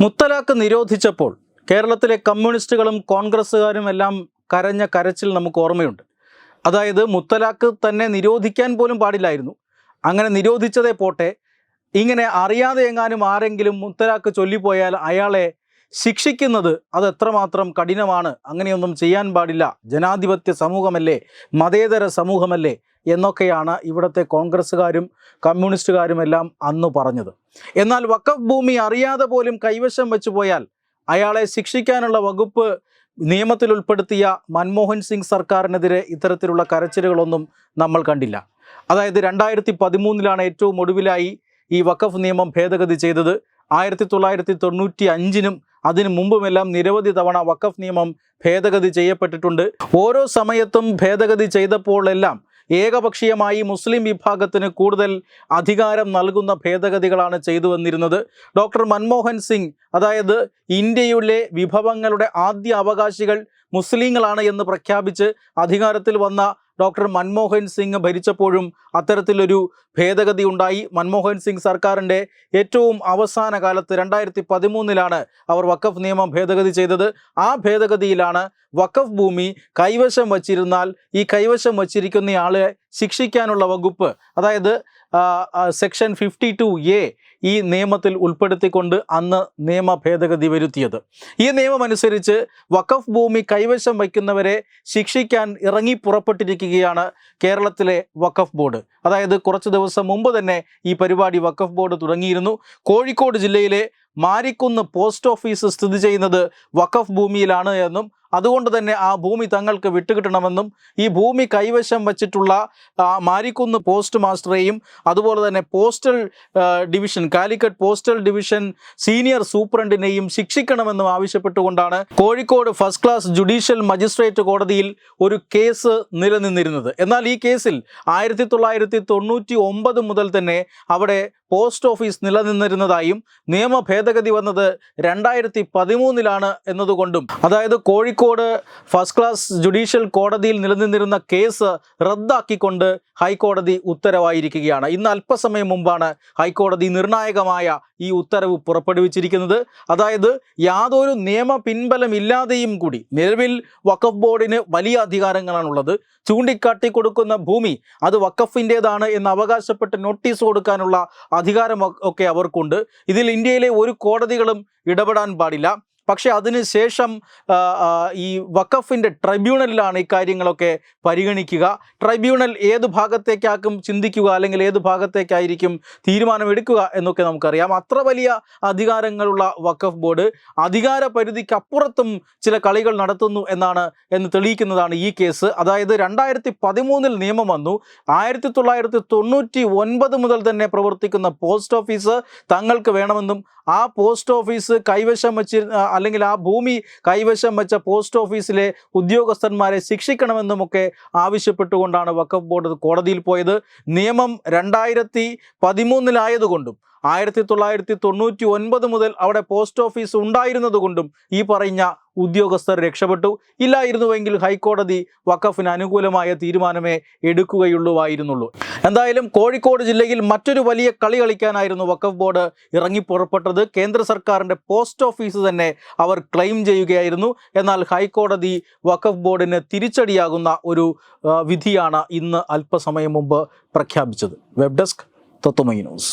മുത്തലാഖ് നിരോധിച്ചപ്പോൾ കേരളത്തിലെ കമ്മ്യൂണിസ്റ്റുകളും കോൺഗ്രസ്സുകാരും എല്ലാം കരഞ്ഞ കരച്ചിൽ നമുക്ക് ഓർമ്മയുണ്ട്. അതായത് മുത്തലാഖ് തന്നെ നിരോധിക്കാൻ പോലും പാടില്ലായിരുന്നു. അങ്ങനെ നിരോധിച്ചതേ പോട്ടെ. ഇങ്ങനെ അറിയാതെ എങ്ങാനും ആരെങ്കിലും മുത്തലാഖ് ചൊല്ലിപ്പോയാൽ അയാളെ ശിക്ഷിക്കുന്നത് അത് എത്രമാത്രം കഠിനമാണ്? അങ്ങനെയൊന്നും ചെയ്യാൻ പാടില്ല. ജനാധിപത്യ സമൂഹമല്ലേ? മതേതര സമൂഹമല്ലേ? എന്നൊക്കെയാണ് ഇവിടുത്തെ കോൺഗ്രസ്സുകാരും കമ്മ്യൂണിസ്റ്റുകാരും എല്ലാം അന്ന് പറഞ്ഞത്. എന്നാൽ വക്കഫ് ഭൂമി അറിയാതെ പോലും കൈവശം വെച്ചു പോയാൽ അയാളെ ശിക്ഷിക്കാനുള്ള വകുപ്പ് നിയമത്തിൽ ഉൾപ്പെടുത്തിയ മൻമോഹൻ സിംഗ് സർക്കാരിനെതിരെ ഇത്തരത്തിലുള്ള കരച്ചിലുകളൊന്നും നമ്മൾ കണ്ടില്ല. അതായത് രണ്ടായിരത്തി പതിമൂന്നിലാണ് ഏറ്റവും ഒടുവിലായി ഈ വഖഫ് നിയമം ഭേദഗതി ചെയ്തത്. ആയിരത്തി തൊള്ളായിരത്തി തൊണ്ണൂറ്റി അഞ്ചിനും അതിനു മുമ്പുമെല്ലാം നിരവധി തവണ വഖഫ് നിയമം ഭേദഗതി ചെയ്യപ്പെട്ടിട്ടുണ്ട്. ഓരോ സമയത്തും ഭേദഗതി ചെയ്തപ്പോഴെല്ലാം ഏകപക്ഷീയമായി മുസ്ലിം വിഭാഗത്തിന് കൂടുതൽ അധികാരം നൽകുന്ന ഭേദഗതികളാണ് ചെയ്തു വന്നിരുന്നത് ഡോക്ടർ മൻമോഹൻ സിംഗ് അതായത് ഇന്ത്യയിലെ വിഭവങ്ങളുടെ ആദ്യ അവകാശികൾ മുസ്ലിങ്ങളാണ് എന്ന് പ്രഖ്യാപിച്ച് അധികാരത്തിൽ വന്ന ഡോക്ടർ മൻമോഹൻ സിംഗ് ഭരിച്ചപ്പോഴും അത്തരത്തിലൊരു ഭേദഗതി ഉണ്ടായി. മൻമോഹൻ സിംഗ് സർക്കാരിന്റെ ഏറ്റവും അവസാന കാലത്ത് രണ്ടായിരത്തി പതിമൂന്നിലാണ് അവർ വഖഫ് നിയമം ഭേദഗതി ചെയ്തത്. ആ ഭേദഗതിയിലാണ് വഖഫ് ഭൂമി കൈവശം വച്ചിരുന്നാൽ ഈ കൈവശം വച്ചിരിക്കുന്നയാളെ ശിക്ഷിക്കാനുള്ള വകുപ്പ് അതായത് സെക്ഷൻ ഫിഫ്റ്റി ടു എ ഈ നിയമത്തിൽ ഉൾപ്പെടുത്തിക്കൊണ്ട് അന്ന് നിയമ ഭേദഗതി വരുത്തിയത്. ഈ നിയമം അനുസരിച്ച് വഖഫ് ഭൂമി കൈവശം വയ്ക്കുന്നവരെ ശിക്ഷിക്കാൻ ഇറങ്ങി പുറപ്പെട്ടിരിക്കുകയാണ് കേരളത്തിലെ വഖഫ് ബോർഡ്. അതായത് കുറച്ച് ദിവസം മുമ്പ് തന്നെ ഈ പരിപാടി വഖഫ് ബോർഡ് തുടങ്ങിയിരുന്നു. കോഴിക്കോട് ജില്ലയിലെ മാരിക്കുന്ന് പോസ്റ്റ് ഓഫീസ് സ്ഥിതി ചെയ്യുന്നത് വഖഫ് ഭൂമിയിലാണ് എന്നും അതുകൊണ്ട് തന്നെ ആ ഭൂമി തങ്ങൾക്ക് വിട്ടുകിട്ടണമെന്നും ഈ ഭൂമി കൈവശം വച്ചിട്ടുള്ള മാരിക്കുന്ന് പോസ്റ്റ് മാസ്റ്ററെയും അതുപോലെ തന്നെ postal division Calicut postal division senior സൂപ്രണ്ടിനെയും ശിക്ഷിക്കണമെന്നും ആവശ്യപ്പെട്ടുകൊണ്ടാണ് Kozhikode first class judicial magistrate കോടതിയിൽ ഒരു കേസ് നിലനിന്നിരുന്നത്. എന്നാൽ ഈ കേസിൽ ആയിരത്തി തൊള്ളായിരത്തി തൊണ്ണൂറ്റി ഒമ്പത് മുതൽ തന്നെ അവിടെ പോസ്റ്റ് ഓഫീസ് നിലനിന്നിരുന്നതായും നിയമ ഭേദഗതി വന്നത് രണ്ടായിരത്തി പതിമൂന്നിലാണ് എന്നതുകൊണ്ടും. അതായത് കോഴിക്കോട് ഫസ്റ്റ് ക്ലാസ് ജുഡീഷ്യൽ കോടതിയിൽ നിലനിന്നിരുന്ന കേസ് റദ്ദാക്കിക്കൊണ്ട് ഹൈക്കോടതി ഉത്തരവായിരിക്കുകയാണ്. ഇന്ന് അല്പസമയം മുമ്പാണ് ഹൈക്കോടതി നിർണായകമായ ഈ ഉത്തരവ് പുറപ്പെടുവിച്ചിരിക്കുന്നത്. അതായത് യാതൊരു നിയമ പിൻബലമില്ലാതെയും കൂടി നിലവിൽ വഖഫ് ബോർഡിന് വലിയ അധികാരങ്ങളാണുള്ളത്. ചൂണ്ടിക്കാട്ടി കൊടുക്കുന്ന ഭൂമി അത് വഖഫിന്റേതാണ് എന്ന് അവകാശപ്പെട്ട് നോട്ടീസ് കൊടുക്കാനുള്ള അധികാരം ഒക്കെ അവർക്കുണ്ട്. ഇതിൽ ഇന്ത്യയിലെ ഒരു കോടതികളും ഇടപെടാൻ പാടില്ല. പക്ഷേ അതിന് ശേഷം ആ, ആ, ഈ വഖഫിന്റെ ട്രൈബ്യൂണലിലാണ് ഇക്കാര്യങ്ങളൊക്കെ പരിഗണിക്കുക. ട്രൈബ്യൂണൽ ഏത് ഭാഗത്തേക്കാക്കും ചിന്തിക്കുക അല്ലെങ്കിൽ ഏത് ഭാഗത്തേക്കായിരിക്കും തീരുമാനമെടുക്കുക എന്നൊക്കെ നമുക്കറിയാം. അത്ര വലിയ അധികാരങ്ങളുള്ള വഖഫ് ബോർഡ് അധികാര പരിധിക്ക് അപ്പുറത്തും ചില കളികൾ നടത്തുന്നു എന്നാണ് എന്ന് തെളിയിക്കുന്നതാണ് ഈ കേസ്. അതായത് രണ്ടായിരത്തി പതിമൂന്നിൽ നിയമം വന്നു. ആയിരത്തി തൊള്ളായിരത്തി തൊണ്ണൂറ്റി ഒൻപത് മുതൽ തന്നെ പ്രവർത്തിക്കുന്ന പോസ്റ്റ് ഓഫീസ് തങ്ങൾക്ക് വേണമെന്നും ആ പോസ്റ്റ് ഓഫീസ് കൈവശം വെച്ച് അല്ലെങ്കിൽ ആ ഭൂമി കൈവശം വെച്ച പോസ്റ്റ് ഓഫീസിലെ ഉദ്യോഗസ്ഥന്മാരെ ശിക്ഷിക്കണമെന്നുമൊക്കെ ആവശ്യപ്പെട്ടുകൊണ്ടാണ് വക്കഫ് ബോർഡ് കോടതിയിൽ പോയത്. നിയമം രണ്ടായിരത്തി പതിമൂന്നിലായതുകൊണ്ടും ആയിരത്തി തൊള്ളായിരത്തി തൊണ്ണൂറ്റി ഒൻപത് മുതൽ അവിടെ പോസ്റ്റ് ഓഫീസ് ഉണ്ടായിരുന്നതുകൊണ്ടും ഈ പറഞ്ഞ ഉദ്യോഗസ്ഥർ രക്ഷപ്പെട്ടു. ഇല്ലായിരുന്നുവെങ്കിൽ ഹൈക്കോടതി വഖഫിന് അനുകൂലമായ തീരുമാനമേ എടുക്കുകയുള്ളുവായിരുന്നുള്ളൂ. എന്തായാലും കോഴിക്കോട് ജില്ലയിൽ മറ്റൊരു വലിയ കളി കളിക്കാനായിരുന്നു വഖഫ് ബോർഡ് ഇറങ്ങി പുറപ്പെട്ടത്. കേന്ദ്ര സർക്കാരിന്റെ പോസ്റ്റ് ഓഫീസ് തന്നെ അവർ ക്ലെയിം ചെയ്യുകയായിരുന്നു. എന്നാൽ ഹൈക്കോടതി വഖഫ് ബോർഡിന് തിരിച്ചടിയാകുന്ന ഒരു വിധിയാണ് ഇന്ന് അല്പസമയം മുമ്പ് പ്രഖ്യാപിച്ചത്. Web desk Tathwamayi news.